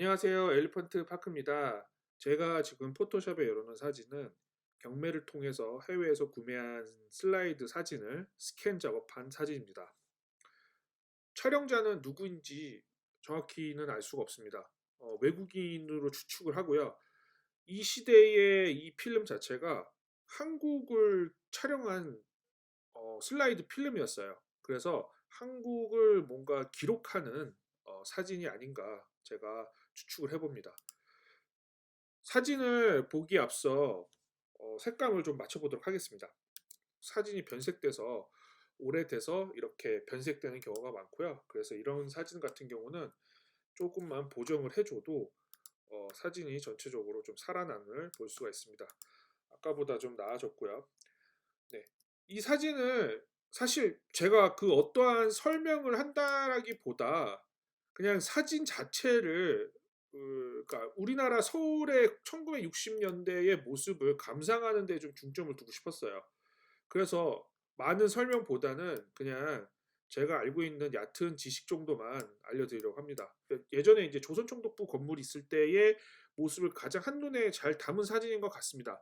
안녕하세요. 엘리펀트 파크입니다. 제가 지금 포토샵에 열어놓은 사진은 경매를 통해서 해외에서 구매한 슬라이드 사진을 스캔 작업한 사진입니다. 촬영자는 누구인지 정확히는 알 수가 없습니다. 어, 외국인으로 추측을 하고요. 이 시대의 이 필름 자체가 한국을 촬영한 어, 슬라이드 필름이었어요. 그래서 한국을 뭔가 기록하는 어, 사진이 아닌가 제가 추측을 해봅니다. 사진을 보기 앞서 어, 색감을 좀 맞춰보도록 하겠습니다. 사진이 변색돼서 오래돼서 이렇게 변색되는 경우가 많고요. 그래서 이런 사진 같은 경우는 조금만 보정을 해줘도 어, 사진이 전체적으로 좀 살아남을 볼 수가 있습니다. 아까보다 좀 나아졌고요. 네, 이 사진을 사실 제가 그 어떠한 설명을 한다라기보다 그냥 사진 자체를 그, 그러니까 우리나라 서울의 1960년대의 모습을 감상하는 데 좀 중점을 두고 싶었어요. 그래서 많은 설명보다는 그냥 제가 알고 있는 얕은 지식 정도만 알려드리려고 합니다. 예전에 이제 조선총독부 건물이 있을 때의 모습을 가장 한눈에 잘 담은 사진인 것 같습니다.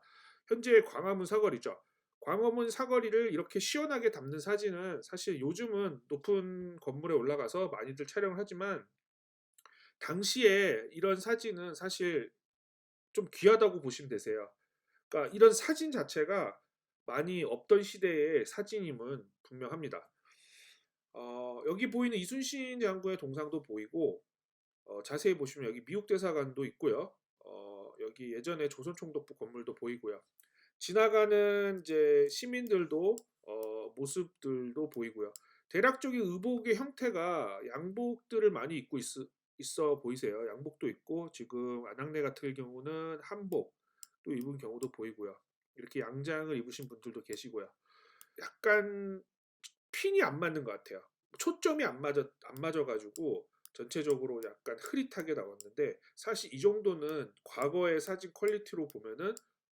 현재 광화문 사거리죠. 광화문 사거리를 이렇게 시원하게 담는 사진은 사실 요즘은 높은 건물에 올라가서 많이들 촬영을 하지만 당시에 이런 사진은 사실 좀 귀하다고 보시면 되세요. 그러니까 이런 사진 자체가 많이 없던 시대의 사진임은 분명합니다. 어, 여기 보이는 이순신 장군의 동상도 보이고 어, 자세히 보시면 여기 미국 대사관도 있고요. 어, 여기 예전에 조선 총독부 건물도 보이고요. 지나가는 이제 시민들도 어, 모습들도 보이고요. 대략적인 의복의 형태가 양복들을 많이 입고 있, 있어 보이세요. 양복도 있고 지금 안학내 같은 경우는 한복 또 입은 경우도 보이고요. 이렇게 양장을 입으신 분들도 계시고요. 약간 핀이 안 맞는 것 같아요. 초점이 안 맞아 안 맞아 가지고 전체적으로 약간 흐릿하게 나왔는데 사실 이 정도는 과거의 사진 퀄리티로 보면은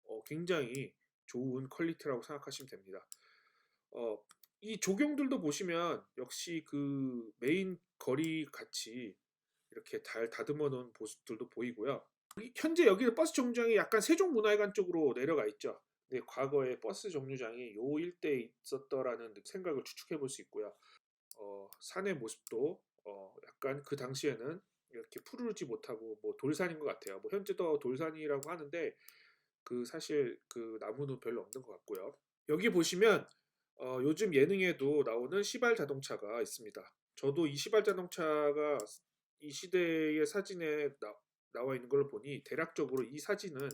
어, 굉장히 좋은 퀄리티라고 생각하시면 됩니다. 어, 이 조경들도 보시면 역시 그 메인 거리 같이 이렇게 잘 다듬어 놓은 모습들도 보이고요. 현재 여기는 버스 정류장이 약간 세종문화회관 쪽으로 내려가 있죠. 근데 과거에 버스 정류장이 요 일대에 있었더라는 생각을 추측해 볼 수 있고요. 어, 산의 모습도 어, 약간 그 당시에는 이렇게 푸르지 못하고 뭐 돌산인 것 같아요. 뭐 현재도 돌산이라고 하는데 그 사실 그 나무는 별로 없는 것 같고요. 여기 보시면 어, 요즘 예능에도 나오는 시발 자동차가 있습니다. 저도 이 시발 자동차가 이 시대의 사진에 나, 나와 있는 걸 보니 대략적으로 이 사진은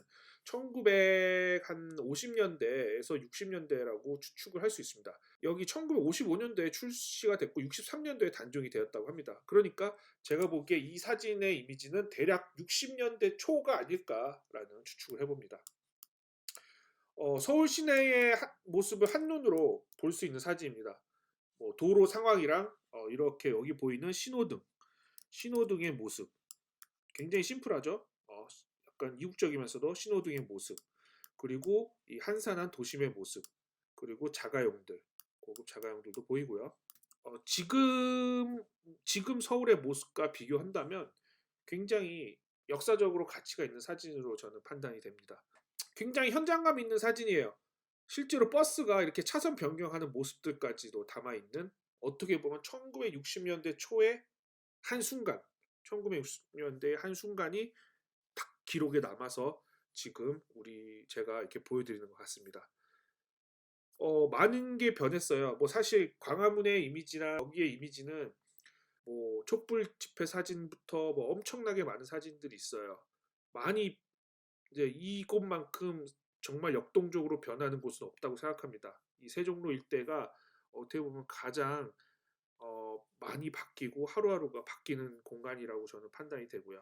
1950년대에서 60년대라고 추측을 할 수 있습니다. 여기 1955년도에 출시가 됐고 63년도에 단종이 되었다고 합니다. 그러니까 제가 보기에 이 사진의 이미지는 대략 60년대 초가 아닐까라는 추측을 해봅니다. 어, 서울 시내의 하, 모습을 한눈으로 볼 수 있는 사진입니다. 뭐 도로 상황이랑 어, 이렇게 여기 보이는 신호등 신호등의 모습 굉장히 심플하죠. 어, 약간 이국적이면서도 신호등의 모습 그리고 이 한산한 도심의 모습 그리고 자가용들 고급 자가용들도 보이고요. 어, 지금 지금 서울의 모습과 비교한다면 굉장히 역사적으로 가치가 있는 사진으로 저는 판단이 됩니다. 굉장히 현장감 있는 사진이에요. 실제로 버스가 이렇게 차선 변경하는 모습들까지도 담아 있는 어떻게 보면 1960년대 초에 한순간 1960년대의 한순간이 딱 기록에 남아서 지금 우리 제가 이렇게 보여드리는 것 같습니다. 어, 많은 게 변했어요. 뭐 사실 광화문의 이미지나 여기의 이미지는 뭐 촛불 집회 사진부터 뭐 엄청나게 많은 사진들이 있어요. 많이 이제 이곳만큼 정말 역동적으로 변하는 곳은 없다고 생각합니다. 이 세종로 일대가 어떻게 보면 가장 어, 많이 바뀌고 하루하루가 바뀌는 공간이라고 저는 판단이 되고요.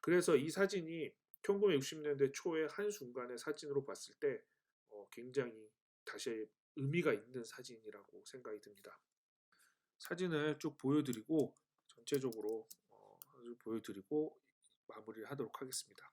그래서 이 사진이 1960년대 초의 한 순간의 사진으로 봤을 때 어, 굉장히 다시 의미가 있는 사진이라고 생각이 듭니다. 사진을 쭉 보여드리고 전체적으로 어, 보여드리고 마무리를 하도록 하겠습니다.